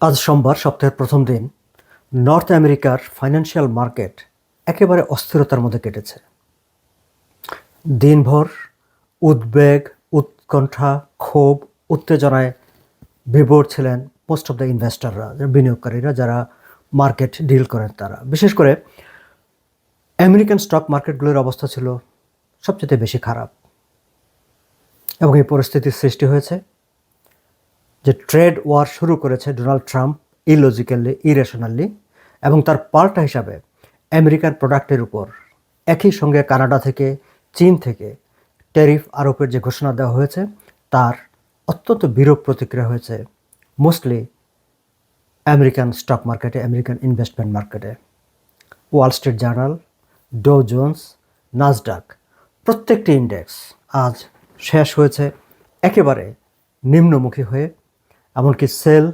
আজ সোমবার, সপ্তাহের প্রথম দিন, নর্থ আমেরিকার ফাইন্যান্সিয়াল মার্কেট একেবারে অস্থিরতার মধ্যে কেটেছে। দিনভর উদ্বেগ, উৎকণ্ঠা, ক্ষোভ, উত্তেজনায় বিভোর ছিলেন মোস্ট অফ দ্য ইনভেস্টররা বিনিয়োগকারীরা, যারা মার্কেট ডিল করেন তারা। বিশেষ করে আমেরিকান স্টক মার্কেটগুলোর অবস্থা ছিল সবচেয়ে বেশি খারাপ এবং এই পরিস্থিতির সৃষ্টি হয়েছে। যে ট্রেড ওয়ার শুরু করেছে ডোনাল্ড ট্রাম্প ইলজিক্যালি, ইরেশনালি এবং তার পাল্টা হিসাবে আমেরিকান প্রোডাক্টের উপর। একই সঙ্গে কানাডা থেকে, চীন থেকে ট্যারিফ আরোপের যে ঘোষণা দেওয়া হয়েছে, তার অত্যন্ত বিরূপ প্রতিক্রিয়া হয়েছে মোস্টলি আমেরিকান স্টক মার্কেটে, আমেরিকান ইনভেস্টমেন্ট মার্কেটে। Wall Street Journal, Dow Jones, Nasdaq, প্রত্যেকটি ইন্ডেক্স আজ শেষ হয়েছে, একেবারে নিম্নমুখী হয়ে এমনকি সেল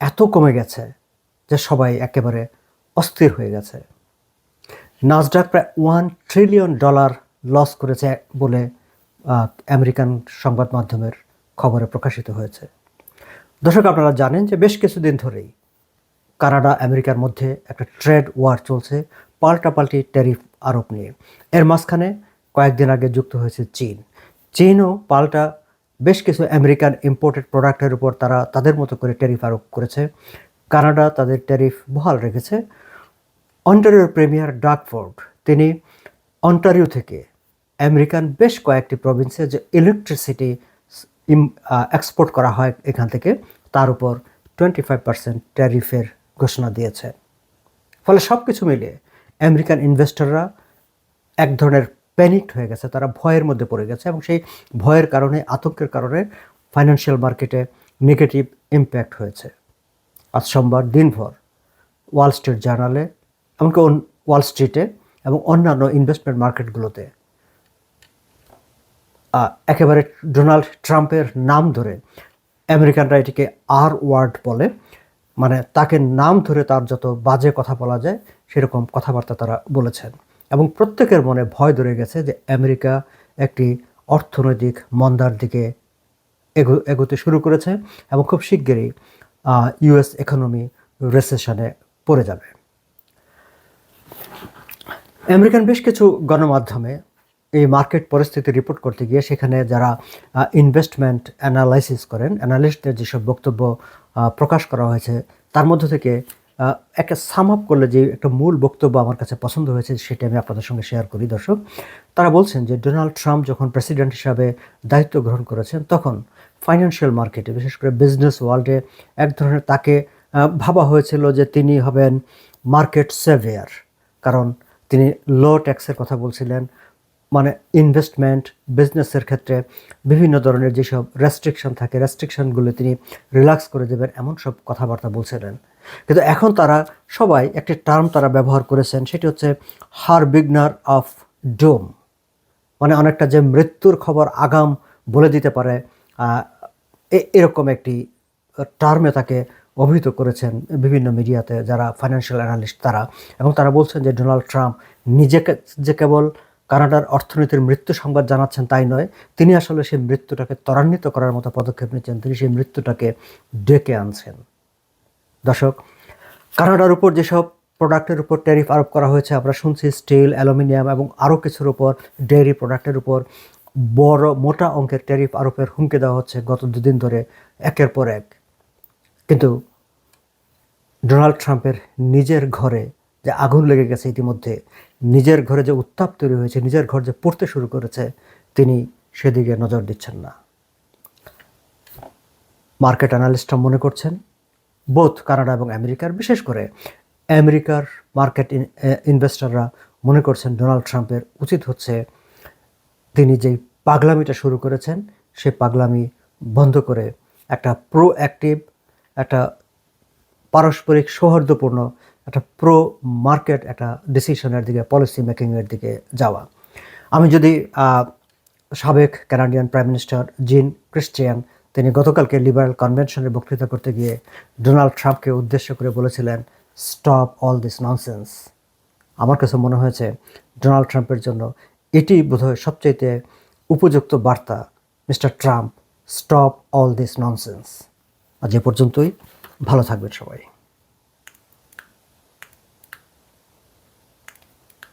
এত কমে গেছে যে সবাই একেবারে অস্থির হয়ে গেছে। নাসডাক প্রায় ওয়ান ট্রিলিয়ন ডলার লস করেছে বলে আমেরিকান সংবাদ মাধ্যমের খবরে প্রকাশিত হয়েছে। দর্শক, আপনারা জানেন যে বেশ কিছুদিন ধরেই কানাডা, আমেরিকার মধ্যে একটা ট্রেড ওয়ার চলছে, পাল্টাপাল্টি ট্যারিফ আরোপ নিয়ে। এর মাঝখানে কয়েকদিন আগে যুক্ত হয়েছে চীন। চীনও পাল্টা বেশ কিছু আমেরিকান ইম্পোর্টেড প্রোডাক্টের উপর তারা তাদের মতো করে ট্যারিফ আরোপ করেছে। কানাডা তাদের ট্যারিফ বহাল রেখেছে। অন্টারিওর প্রেমিয়ার ডাকফোর্ড তিনি অন্টারিও থেকে আমেরিকান বেশ কয়েকটি প্রভিন্সে যে ইলেকট্রিসিটি এক্সপোর্ট করা হয় এখান থেকে, তার উপর টোয়েন্টি ফাইভ পার্সেন্ট ট্যারিফের ঘোষণা দিয়েছে। ফলে সব কিছু মিলিয়ে আমেরিকান ইনভেস্টররা এক ধরনের প্যানিকড হয়ে গেছে, তারা ভয়ের মধ্যে পড়ে গেছে এবং সেই ভয়ের কারণে, আতঙ্কের কারণে ফাইন্যান্সিয়াল মার্কেটে নেগেটিভ ইম্প্যাক্ট হয়েছে। আজ সোমবার দিনভর ওয়াল স্ট্রিট জার্নালে এমনকি ওয়াল স্ট্রিটে এবং অন্যান্য ইনভেস্টমেন্ট মার্কেটগুলোতে একেবারে ডোনাল্ড ট্রাম্পের নাম ধরে, আমেরিকানরা এটিকে আর ওয়ার্ড বলে মানে তাকে নাম ধরে তার যত বাজে কথা বলা যায়, সেরকম কথাবার্তা তারা বলেছেন। এবং প্রত্যেকের মনে ভয় ধরে গেছে যে আমেরিকা একটি অর্থনৈতিক মন্দার দিকে এগো, এগোতে শুরু করেছে এবং খুব শিগগিরই ইউএস ইকোনমি রেসেশনে পড়ে যাবে। আমেরিকান বেশ কিছু গণমাধ্যমে এই মার্কেট পরিস্থিতি রিপোর্ট করতে গিয়ে সেখানে যারা ইনভেস্টমেন্ট অ্যানালাইসিস করেন অ্যানালিস্টদের যেসব বক্তব্য প্রকাশ করা হয়েছে, তার মধ্য থেকে একটা সাম আপ করলে যে একটা মূল বক্তব্য আমার কাছে পছন্দ হয়েছে, সেটা আমি আপনাদের সঙ্গে শেয়ার করি, দর্শক। তারা বলছেন যে ডোনাল্ড ট্রাম্প যখন প্রেসিডেন্ট হিসাবে দায়িত্ব গ্রহণ করেছেন, তখন ফাইন্যান্সিয়াল মার্কেটে বিশেষ করে বিজনেস ওয়ার্ল্ডে এক ধরনের তাকে ভাবা হয়েছিল যে তিনি হবেন মার্কেট সেভিয়ার কারণ তিনি লো ট্যাক্সের কথা বলছিলেন মানে ইনভেস্টমেন্ট বিজনেসের ক্ষেত্রে বিভিন্ন ধরনের যেসব রেস্ট্রিকশন থাকে রেস্ট্রিকশনগুলো তিনি রিল্যাক্স করে দেবেন, এমন সব কথাবার্তা বলছিলেন। কিন্তু এখন তারা সবাই একটি টার্ম তারা ব্যবহার করেছেন, সেটি হচ্ছে হার বিগনার অফ ডোম। মানে অনেকটা যে মৃত্যুর খবর আগাম বলে দিতে পারে এরকম একটি টার্মে তাকে অভিহিত করেছেন বিভিন্ন মিডিয়াতে যারা ফাইন্যান্সিয়াল অ্যানালিস্ট তারা। এবং তারা বলছেন যে ডোনাল্ড ট্রাম্প নিজেকে, যে কেবল কানাডার অর্থনীতির মৃত্যু সংবাদ জানাচ্ছেন তাই নয়, তিনি আসলে সেই মৃত্যুটাকে ত্বরান্বিত করার মতো পদক্ষেপ নিচ্ছেন, তিনি সেই মৃত্যুটাকে ডেকে আনছেন। দর্শক কানাডার উপর যেসব প্রোডাক্টের উপর ট্যারিফ আরোপ করা হয়েছে, আমরা শুনছি স্টিল, অ্যালুমিনিয়াম এবং আরও কিছুর উপর, ডেয়ারি প্রোডাক্টের উপর বড় মোটা অঙ্কের ট্যারিফ আরোপের হুমকি দেওয়া হচ্ছে গত দুদিন ধরে, একের পর এক। কিন্তু ডোনাল্ড ট্রাম্পের নিজের ঘরে যে আগুন লেগে গেছে ইতিমধ্যে, নিজের ঘরে যে উত্তাপ তৈরি হয়েছে, নিজের ঘর যে পড়তে শুরু করেছে, তিনি সেদিকে নজর দিচ্ছেন না। মার্কেট অ্যানালিস্টরা মনে করছেন বোথ কানাডা এবং আমেরিকার, বিশেষ করে আমেরিকার মার্কেট ইনভেস্টররা মনে করছেন ডোনাল্ড ট্রাম্পের উচিত হচ্ছে তিনি যেই পাগলামিটা শুরু করেছেন সেই পাগলামি বন্ধ করে একটা প্রো অ্যাক্টিভ একটা পারস্পরিক সৌহার্দ্যপূর্ণ, একটা প্রো মার্কেট একটা ডিসিশনের দিকে পলিসি মেকিংয়ের দিকে যাওয়া। আমি যদি সাবেক Canadian prime minister Jean Chretien তিনি গতকালকে লিবারেল কনভেনশনে বক্তৃতা করতে গিয়ে ডোনাল্ড ট্রাম্পকে উদ্দেশ্য করে বলেছিলেন, স্টপ অল দিস ননসেন্স। আমার কাছে মনে হয়েছে, ডোনাল্ড ট্রাম্পের জন্য এটি বোধহয় সবচাইতে উপযুক্ত বার্তা। Mister Trump, stop all this nonsense. আজ এ পর্যন্তই। ভালো থাকবেন সবাই।